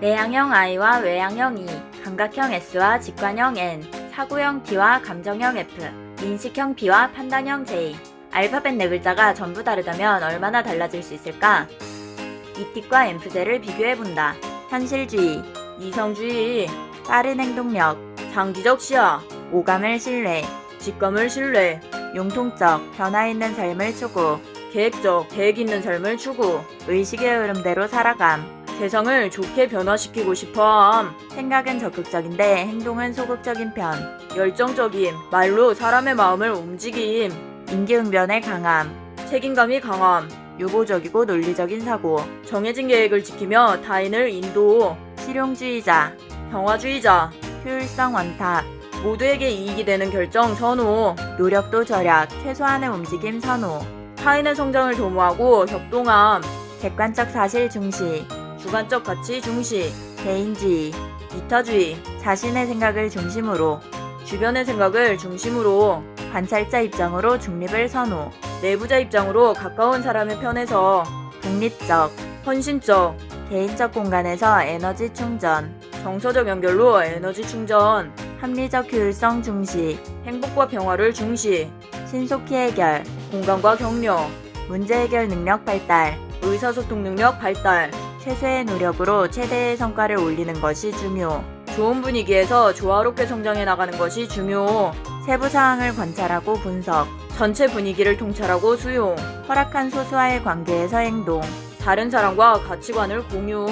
내향형 I와 외향형 E, 감각형 S와 직관형 N, 사고형 T와 감정형 F, 인식형 P와 판단형 J. 알파벳 네 글자가 전부 다르다면 얼마나 달라질 수 있을까? 이틱과 엠프제를 비교해본다. 현실주의, 이성주의, 빠른 행동력, 장기적 시야, 오감을 신뢰, 직감을 신뢰, 융통적, 변화 있는 삶을 추구, 계획적, 계획 있는 삶을 추구, 의식의 흐름대로 살아감, 세상을 좋게 변화시키고 싶어함, 생각은 적극적인데 행동은 소극적인 편, 열정적임, 말로 사람의 마음을 움직임, 인기응변의 강함, 책임감이 강함, 유보적이고 논리적인 사고, 정해진 계획을 지키며 타인을 인도, 실용주의자, 평화주의자, 효율성 원탑, 모두에게 이익이 되는 결정 선호, 노력도 절약, 최소한의 움직임 선호, 타인의 성장을 도모하고 협동함, 객관적 사실 중시, 주관적 가치 중시, 개인주의, 이타주의, 자신의 생각을 중심으로, 주변의 생각을 중심으로, 관찰자 입장으로 중립을 선호, 내부자 입장으로 가까운 사람의 편에서, 독립적, 헌신적, 개인적 공간에서 에너지 충전, 정서적 연결로 에너지 충전, 합리적 효율성 중시, 행복과 평화를 중시, 신속히 해결, 공감과 격려, 문제 해결 능력 발달, 의사소통 능력 발달, 최소의 노력으로 최대의 성과를 올리는 것이 중요. 좋은 분위기에서 조화롭게 성장해 나가는 것이 중요. 세부 사항을 관찰하고 분석, 전체 분위기를 통찰하고 수용, 허락한 소수와의 관계에서 행동, 다른 사람과 가치관을 공유,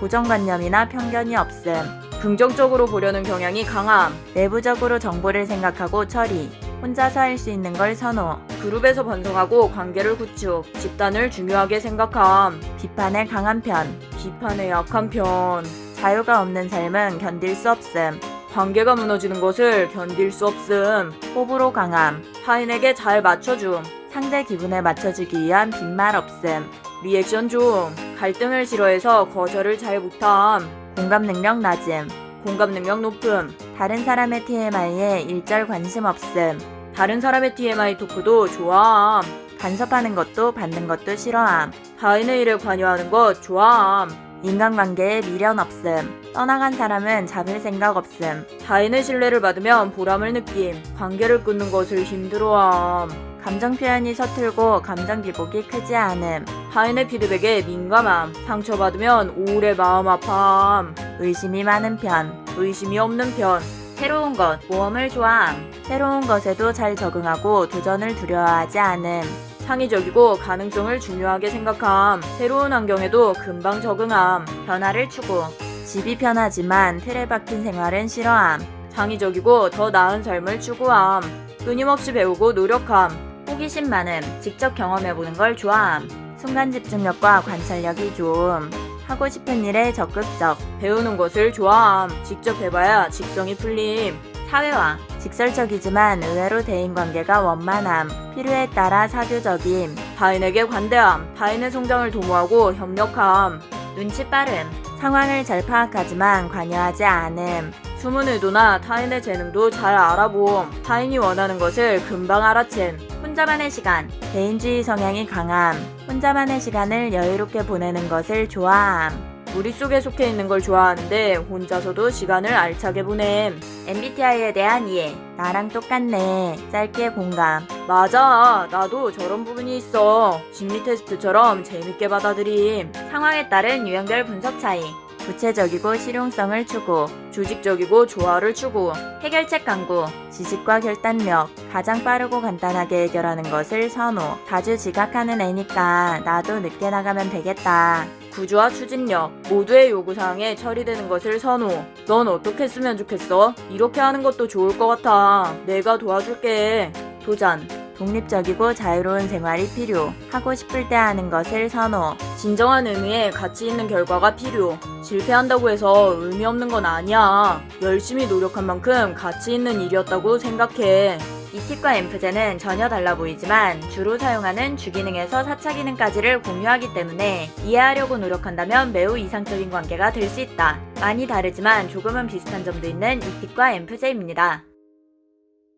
고정관념이나 편견이 없음, 긍정적으로 보려는 경향이 강함, 내부적으로 정보를 생각하고 처리, 혼자서 할 수 있는 걸 선호, 그룹에서 번성하고 관계를 구축, 집단을 중요하게 생각함, 비판에 강한 편, 비판에 약한 편, 자유가 없는 삶은 견딜 수 없음, 관계가 무너지는 것을 견딜 수 없음, 호불호 강함, 타인에게 잘 맞춰줌, 상대 기분에 맞춰주기 위한 빈말 없음, 리액션 좀, 갈등을 싫어해서 거절을 잘 못함, 공감 능력 낮음, 공감 능력 높음, 다른 사람의 TMI에 일절 관심 없음, 다른 사람의 TMI 토크도 좋아함, 간섭하는 것도 받는 것도 싫어함, 타인의 일에 관여하는 것 좋아함, 인간관계에 미련 없음, 떠나간 사람은 잡을 생각 없음, 타인의 신뢰를 받으면 보람을 느낌, 관계를 끊는 것을 힘들어함, 감정 표현이 서툴고 감정 기복이 크지 않음, 타인의 피드백에 민감함, 상처받으면 오래 마음 아파함, 의심이 많은 편, 의심이 없는 편, 새로운 것, 모험을 좋아함, 새로운 것에도 잘 적응하고 도전을 두려워하지 않음, 창의적이고 가능성을 중요하게 생각함, 새로운 환경에도 금방 적응함, 변화를 추구, 집이 편하지만 틀에 박힌 생활은 싫어함, 창의적이고 더 나은 삶을 추구함, 끊임없이 배우고 노력함, 호기심 많음, 직접 경험해보는 걸 좋아함, 순간 집중력과 관찰력이 좋음, 하고 싶은 일에 적극적, 배우는 것을 좋아함, 직접 해봐야 직성이 풀림, 사회화, 직설적이지만 의외로 대인관계가 원만함, 필요에 따라 사교적임, 타인에게 관대함, 타인의 성장을 도모하고 협력함, 눈치 빠름, 상황을 잘 파악하지만 관여하지 않음, 숨은 의도나 타인의 재능도 잘 알아봄, 타인이 원하는 것을 금방 알아챈, 혼자만의 시간, 개인주의 성향이 강함, 혼자만의 시간을 여유롭게 보내는 것을 좋아함, 무리 속에 속해 있는 걸 좋아하는데 혼자서도 시간을 알차게 보냄. MBTI에 대한 이해. 나랑 똑같네. 짧게 공감. 맞아. 나도 저런 부분이 있어. 심리 테스트처럼 재밌게 받아들임. 상황에 따른 유형별 분석 차이. 구체적이고 실용성을 추구, 조직적이고 조화를 추구, 해결책 강구, 지식과 결단력, 가장 빠르고 간단하게 해결하는 것을 선호, 자주 지각하는 애니까 나도 늦게 나가면 되겠다. 구조와 추진력, 모두의 요구사항에 처리되는 것을 선호. 넌 어떻게 했으면 좋겠어? 이렇게 하는 것도 좋을 것 같아. 내가 도와줄게. 도전. 독립적이고 자유로운 생활이 필요. 하고 싶을 때 하는 것을 선호. 진정한 의미에 가치 있는 결과가 필요. 실패한다고 해서 의미 없는 건 아니야. 열심히 노력한 만큼 가치 있는 일이었다고 생각해. 이틱과 엠프제는 전혀 달라 보이지만 주로 사용하는 주기능에서 4차 기능까지를 공유하기 때문에 이해하려고 노력한다면 매우 이상적인 관계가 될 수 있다. 많이 다르지만 조금은 비슷한 점도 있는 이틱과 엠프제입니다.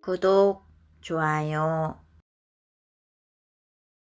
구독, 좋아요.